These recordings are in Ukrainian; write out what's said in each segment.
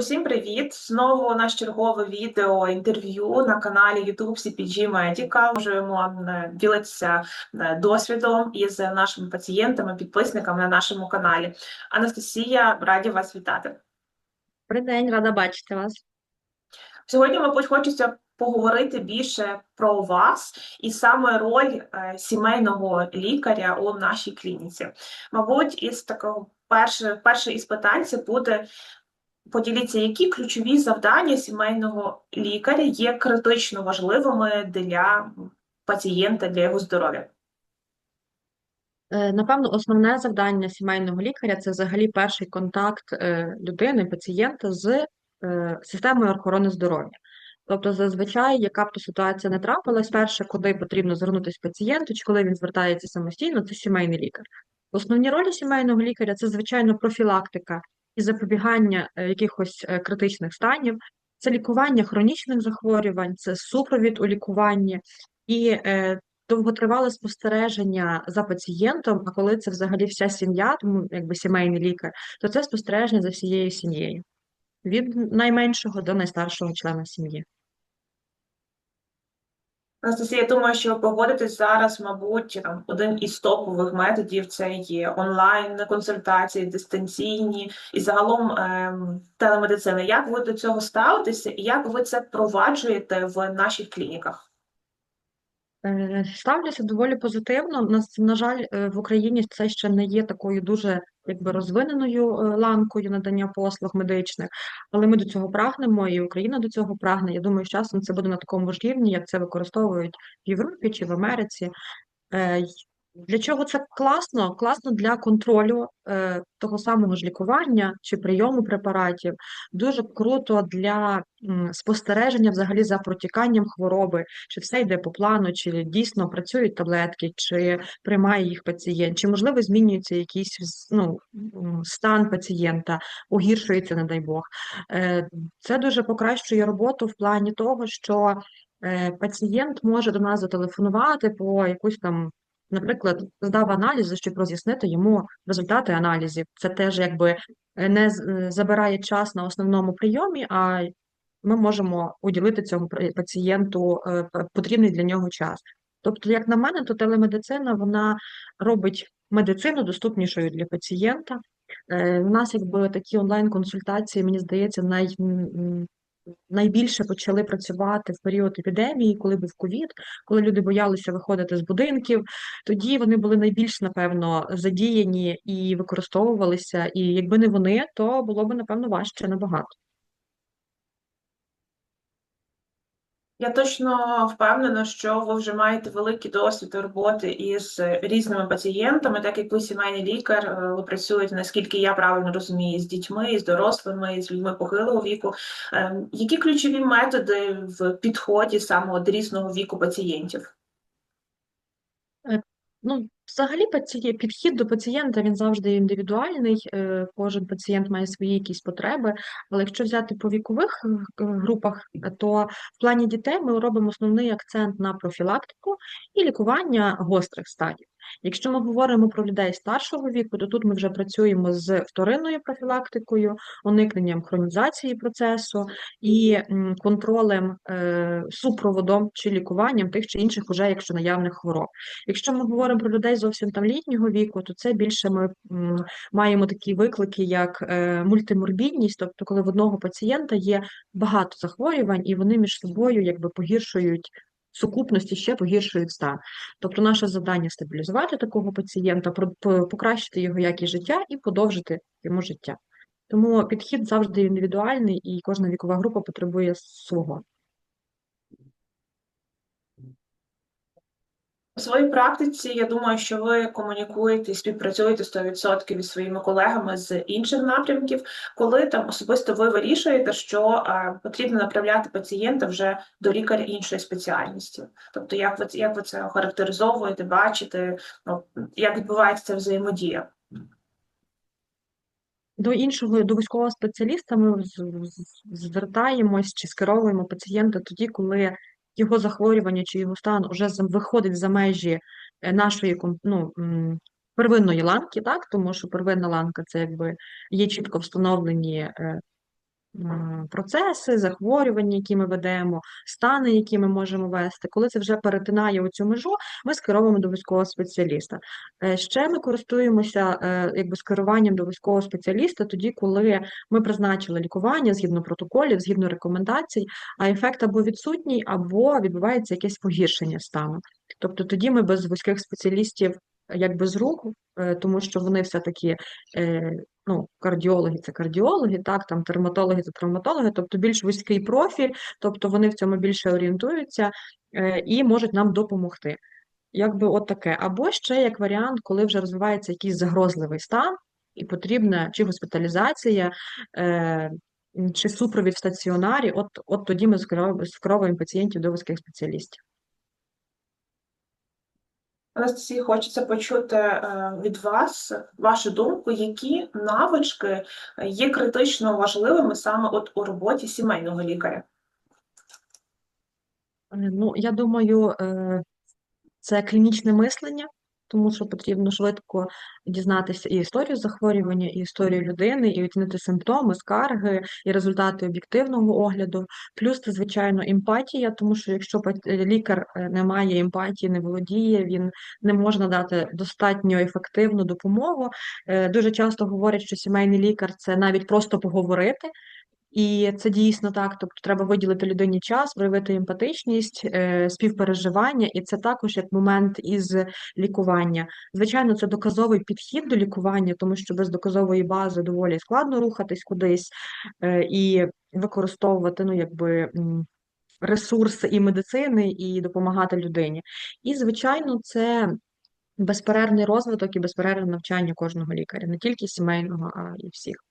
Усім привіт! Знову наш чергове відео інтерв'ю на каналі YouTube CPG Medical. Можемо е, ділитися е, досвідом із нашими пацієнтами, підписниками на нашому каналі. Анастасія, раді вас вітати. Добрий день, рада бачити вас. Сьогодні, мабуть, хочеться поговорити більше про вас і саме роль е, сімейного лікаря у нашій клініці. Мабуть, із такого перше, перше із питань це буде поділіться, які ключові завдання сімейного лікаря є критично важливими для пацієнта, для його здоров'я. Е, Напевно, основне завдання сімейного лікаря це взагалі перший контакт е, людини, пацієнта з е, системою охорони здоров'я. Тобто, зазвичай, яка б то ситуація не трапилась, перше, куди потрібно звернутися пацієнту, чи коли він звертається самостійно, це сімейний лікар. Основні ролі сімейного лікаря це, звичайно, профілактика і запобігання е, якихось е, критичних станів, це лікування хронічних захворювань, це супровід у лікуванні і е, довготривале спостереження за пацієнтом, а коли це взагалі вся сім'я, тому якби сімейний лікар, то це спостереження за всією сім'єю. Від найменшого до найстаршого члена сім'ї. Анастасія, я думаю, що ви погодитесь зараз, мабуть, там один із топових методів це є онлайн консультації, дистанційні і загалом ем, телемедицина. Як ви до цього ставитеся і як ви це впроваджуєте в наших клініках? Е, Ставлюся доволі позитивно. На, на жаль, е, в Україні це ще не є такою дуже якби розвиненою е, ланкою надання послуг медичних, але ми до цього прагнемо, і Україна до цього прагне. Я думаю, з часом це буде на такому ж рівні, як це використовують в Європі чи в Америці. Для чого це класно? Класно для контролю е, того самого ж лікування чи прийому препаратів. Дуже круто для м, спостереження взагалі за протіканням хвороби, чи все йде по плану, чи дійсно працюють таблетки, чи приймає їх пацієнт, чи можливо змінюється якийсь ну, стан пацієнта, погіршується, не дай Бог. Е, Це дуже покращує роботу в плані того, що е, пацієнт може до нас зателефонувати по якусь там. Наприклад, здав аналізи, щоб роз'яснити йому результати аналізів. Це теж якби е, не е, забирає час на основному прийомі, а ми можемо уділити цьому пацієнту е, потрібний для нього час. Тобто, як на мене, то телемедицина вона робить медицину доступнішою для пацієнта. У нас якби такі онлайн-консультації, мені здається, най, найбільше почали працювати в період епідемії, коли був ковід, коли люди боялися виходити з будинків. Тоді вони були найбільш, напевно, задіяні і використовувалися. І якби не вони, то було б, напевно, важче набагато. Я точно впевнена, що ви вже маєте великий досвід роботи із різними пацієнтами, так як ви сімейний лікар, е, ви працюєте, наскільки я правильно розумію, з дітьми, з дорослими, з людьми похилого віку. Ем, Які ключові методи в підході саме до різного віку пацієнтів? Ну, взагалі, підхід до пацієнта він завжди індивідуальний. е, Кожен пацієнт має свої якісь потреби. Але якщо взяти по вікових е, групах, то в плані дітей ми робимо основний акцент на профілактику і лікування гострих стадій. Якщо ми говоримо про людей старшого віку, то тут ми вже працюємо з вторинною профілактикою, уникненням хронізації процесу і контролем, е, супроводом чи лікуванням тих чи інших уже, якщо наявних хвороб. Якщо ми говоримо про людей зовсім там літнього віку, то це більше ми маємо такі виклики, як е, мультиморбідність, тобто коли в одного пацієнта є багато захворювань, і вони між собою якби погіршують сукупності ще погіршують стан. Тобто наше завдання стабілізувати такого пацієнта, покращити його якість життя і подовжити йому життя. Тому підхід завжди індивідуальний, і кожна вікова група потребує свого. У своїй практиці я думаю, що ви комунікуєте і співпрацюєте 100% із своїми колегами з інших напрямків, коли там особисто ви вирішуєте, що е, потрібно направляти пацієнта вже до лікаря іншої спеціальності. Тобто, як ви як ви це охарактеризовуєте, бачите, ну, як відбувається ця взаємодія? До іншого, до військового спеціаліста ми звертаємось чи скеровуємо пацієнта тоді, коли його захворювання чи його стан вже виходить за межі е, нашої ну, первинної ланки, так? Тому що первинна ланка це якби є чітко встановлені е, процеси, захворювання, які ми ведемо, стани, які ми можемо вести. Коли це вже перетинає оцю межу, ми скеровуємо до військового спеціаліста. Е, Ще ми користуємося е, якби скеруванням до військового спеціаліста тоді, коли ми призначили лікування згідно протоколів, згідно рекомендацій, а ефект або відсутній, або відбувається якесь погіршення стану. Тобто тоді ми без вузьких спеціалістів якби з рук, е, тому що вони все-таки е, ну, кардіологи це кардіологи, так, там травматологи це травматологи, тобто більш вузький профіль, тобто вони в цьому більше орієнтуються е, і можуть нам допомогти. Якби от таке. Або ще як варіант, коли вже розвивається якийсь загрозливий стан, і потрібна чи госпіталізація, е, чи супровід в стаціонарі, от, от тоді ми скеровуємо пацієнтів до вузьких спеціалістів. Анастасії, хочеться почути е, від вас вашу думку, які навички є критично важливими саме от у роботі сімейного лікаря. Е, Ну, я думаю, е, це клінічне мислення, тому що потрібно швидко дізнатися і історію захворювання, і історію людини, і оцінити симптоми, скарги, і результати об'єктивного огляду. Плюс це, звичайно, емпатія, тому що якщо лікар е, не має емпатії, не володіє, він не може надати достатньо ефективну допомогу. Е, Дуже часто говорять, що сімейний лікар це навіть просто поговорити. І це дійсно так. Тобто треба виділити людині час, проявити емпатичність, е, співпереживання, і це також як момент із лікування. Звичайно, це доказовий підхід до лікування, тому що без доказової бази доволі складно рухатись кудись е, і використовувати ну, якби, ресурси і медицини, і допомагати людині. І, звичайно, це безперервний розвиток і безперервне навчання кожного лікаря, не тільки сімейного, а й всіх.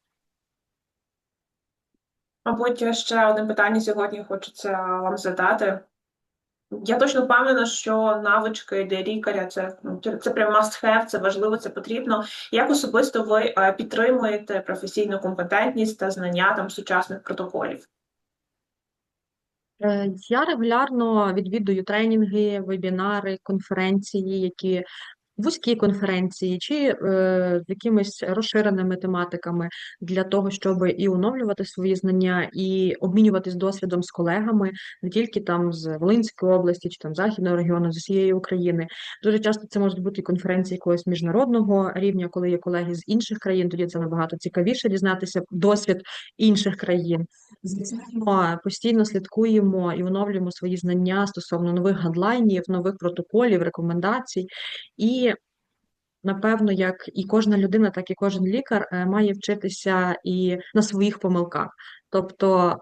Мабуть, ще одне питання сьогодні хочеться вам задати. Я точно впевнена, що навички для лікаря це, ну, це це прям must have, це важливо, це потрібно. Як особисто ви е, підтримуєте професійну компетентність та знання там сучасних протоколів? Е, Я регулярно відвідую тренінги, вебінари, конференції, які вузькі конференції, чи е, з якимись розширеними тематиками для того, щоб і оновлювати свої знання, і обмінюватись досвідом з колегами, не тільки там з Волинської області, чи там Західного регіону, з усієї України. Дуже часто це можуть бути конференції якогось міжнародного рівня, коли є колеги з інших країн, тоді це набагато цікавіше дізнатися досвід інших країн. Звичайно, постійно слідкуємо і оновлюємо свої знання стосовно нових гадлайнів, нових протоколів, рекомендацій. І, напевно, як і кожна людина, так і кожен лікар е, має вчитися і на своїх помилках. Тобто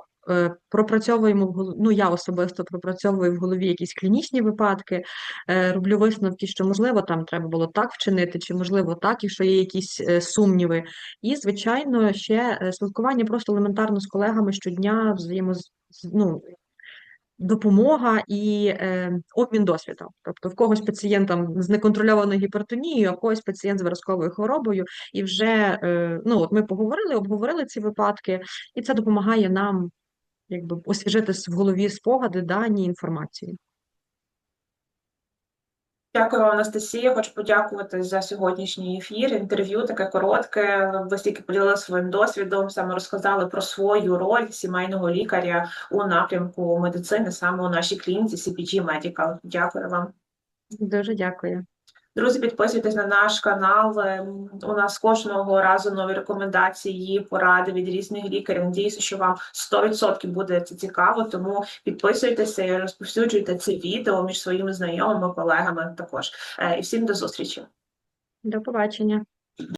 пропрацьовуємо в голові, ну я особисто пропрацьовую в голові якісь клінічні випадки, е, роблю висновки, що можливо там треба було так вчинити, чи можливо так, якщо є якісь е, сумніви. І, звичайно, ще е, спілкування просто елементарно з колегами щодня, взаємоз... ну, допомога і е, обмін досвідом. Тобто в когось пацієнт там з неконтрольованою гіпертонією, а в когось пацієнт з виразковою хворобою, і вже е, ну, от ми поговорили, обговорили ці випадки, і це допомагає нам якби освіжити в голові спогади, дані, інформацію. Дякую вам, Анастасія. Хочу подякувати за сьогоднішній ефір. Інтерв'ю таке коротке. Ви стільки поділилися своїм досвідом, саме розказали про свою роль сімейного лікаря у напрямку медицини, саме у нашій клініці CPG Medical. Дякую вам. Дуже дякую. Друзі, підписуйтесь на наш канал. Ем, У нас кожного разу нові рекомендації, поради від різних лікарів. Надіюся, що вам 100% буде це цікаво. Тому підписуйтеся і розповсюджуйте це відео між своїми знайомими, колегами також. Е, І всім до зустрічі. До побачення.